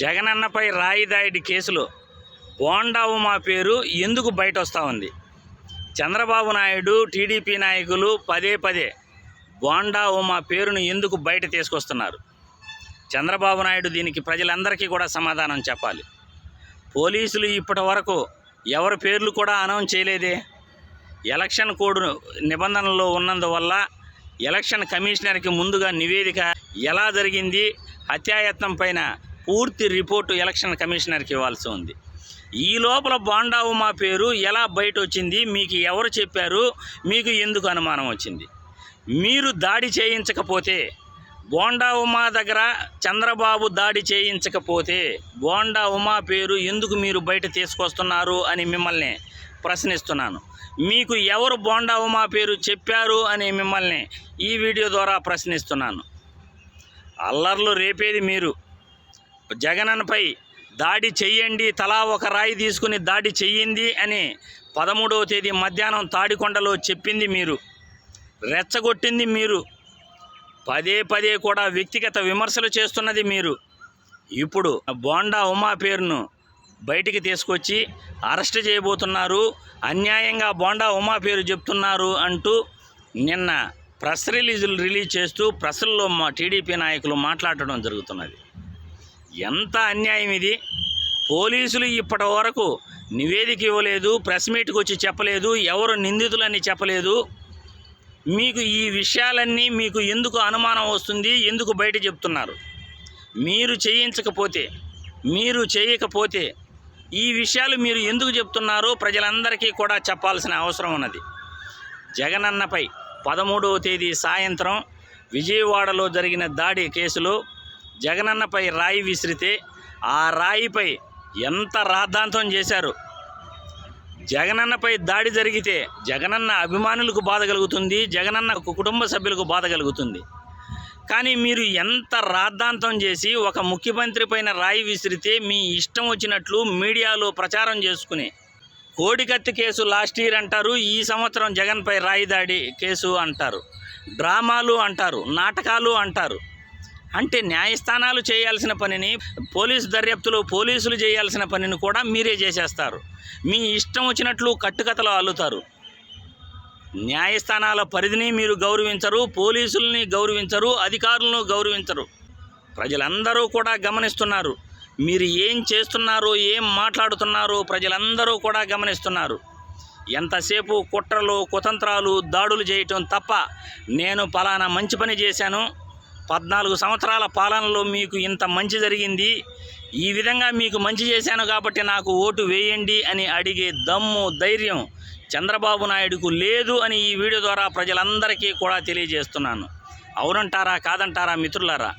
జగనన్నపై రాయి దాడి కేసులో బోండా ఉమా పేరు ఎందుకు బయట వస్తూ ఉంది? చంద్రబాబు నాయుడు టీడీపీ నాయకులు పదే పదే బోండా ఉమా పేరును ఎందుకు బయట తీసుకొస్తున్నారు? చంద్రబాబు నాయుడు దీనికి ప్రజలందరికీ కూడా సమాధానం చెప్పాలి. పోలీసులు ఇప్పటి వరకు ఎవరి పేర్లు కూడా అనౌన్స్ చేయలేదే? ఎలక్షన్ కోడ్ నిబంధనల్లో ఉన్నందువల్ల ఎలక్షన్ కమిషనర్కి ముందుగా నివేదిక ఎలా జరిగింది? హత్యాయత్నం పైన పూర్తి రిపోర్టు ఎలక్షన్ కమిషనర్కి ఇవ్వాల్సి ఉంది. ఈ లోపల బోండా ఉమా పేరు ఎలా బయట వచ్చింది మీకు ఎవరు చెప్పారు మీకు ఎందుకు అనుమానం వచ్చింది? మీరు దాడి చేయించకపోతే బోండా ఉమా దగ్గర చంద్రబాబు దాడి చేయించకపోతే బోండా ఉమా పేరు ఎందుకు మీరు బయట తీసుకొస్తున్నారు అని మిమ్మల్ని ప్రశ్నిస్తున్నాను. మీకు ఎవరు బోండా ఉమా పేరు చెప్పారు అని మిమ్మల్ని ఈ వీడియో ద్వారా ప్రశ్నిస్తున్నాను. అల్లర్లు రేపేది మీరు. జగనన్నపై దాడి చెయ్యండి తలా ఒక రాయి తీసుకుని దాడి చెయ్యింది అని పదమూడవ తేదీ మధ్యాహ్నం తాడికొండలో చెప్పింది మీరు. రెచ్చగొట్టింది మీరు. పదే పదే కూడా వ్యక్తిగత విమర్శలు చేస్తున్నది మీరు. ఇప్పుడు బోండా ఉమా పేరును బయటికి తీసుకొచ్చి అరెస్ట్ చేయబోతున్నారు. అన్యాయంగా బోండా ఉమా పేరు చెప్తున్నారు అంటూ నిన్న ప్రెస్ రిలీజులు రిలీజ్ చేస్తూ ప్రెస్ల్లో మా టీడీపీ నాయకులు మాట్లాడటం జరుగుతున్నది. ఎంత అన్యాయం ఇది? పోలీసులు ఇప్పటి వరకు నివేదిక ఇవ్వలేదు ప్రెస్ మీట్కి వచ్చి చెప్పలేదు ఎవరు నిందితులని చెప్పలేదు. మీకు ఈ విషయాలన్నీ మీకు ఎందుకు అనుమానం వస్తుంది? ఎందుకు బయట చెప్తున్నారు? మీరు చేయించకపోతే మీరు చేయకపోతే ఈ విషయాలు మీరు ఎందుకు చెప్తున్నారో ప్రజలందరికీ కూడా చెప్పాల్సిన అవసరం ఉన్నది. జగనన్నపై పదమూడవ తేదీ సాయంత్రం విజయవాడలో జరిగిన దాడి కేసులో జగనన్నపై రాయి విసిరితే ఆ రాయిపై ఎంత రాద్ధాంతం చేశారు? జగనన్నపై దాడి జరిగితే జగనన్న అభిమానులకు బాధ కలుగుతుంది జగనన్న కుటుంబ సభ్యులకు బాధ కలుగుతుంది. కానీ మీరు ఎంత రాద్ధాంతం చేసి ఒక ముఖ్యమంత్రి పైన రాయి విసిరితే మీ ఇష్టం వచ్చినట్లు మీడియాలో ప్రచారం చేసుకుని కోడికత్తి కేసు లాస్ట్ ఇయర్ అంటారు ఈ సంవత్సరం జగన్పై రాయి దాడి కేసు అంటారు డ్రామాలు అంటారు నాటకాలు అంటారు. అంటే న్యాయస్థానాలు చేయాల్సిన పనిని పోలీసు దర్యాప్తులో పోలీసులు చేయాల్సిన పనిని కూడా మీరే చేసేస్తారు. మీ ఇష్టం వచ్చినట్లు కట్టుకథలు అల్లుతారు. న్యాయస్థానాల పరిధిని మీరు గౌరవించరు పోలీసుల్ని గౌరవించరు అధికారులను గౌరవించరు. ప్రజలందరూ కూడా గమనిస్తున్నారు. మీరు ఏం చేస్తున్నారో ఏం మాట్లాడుతున్నారో ప్రజలందరూ కూడా గమనిస్తున్నారు. ఎంతసేపు కుట్రలు కుతంత్రాలు దాడులు చేయటం తప్ప నేను పలానా మంచి పని చేశాను పద్నాలుగు సంవత్సరాల పాలనలో మీకు ఇంత మంచి జరిగింది. ఈ విధంగా మీకు మంచి చేశాను కాబట్టి నాకు ఓటు వేయండి అని అడిగే దమ్ము ధైర్యం చంద్రబాబు నాయుడుకు లేదు అని ఈ వీడియో ద్వారా ప్రజలందరికీ కూడా తెలియజేస్తున్నాను. అవునంటారా కాదంటారా మిత్రులారా?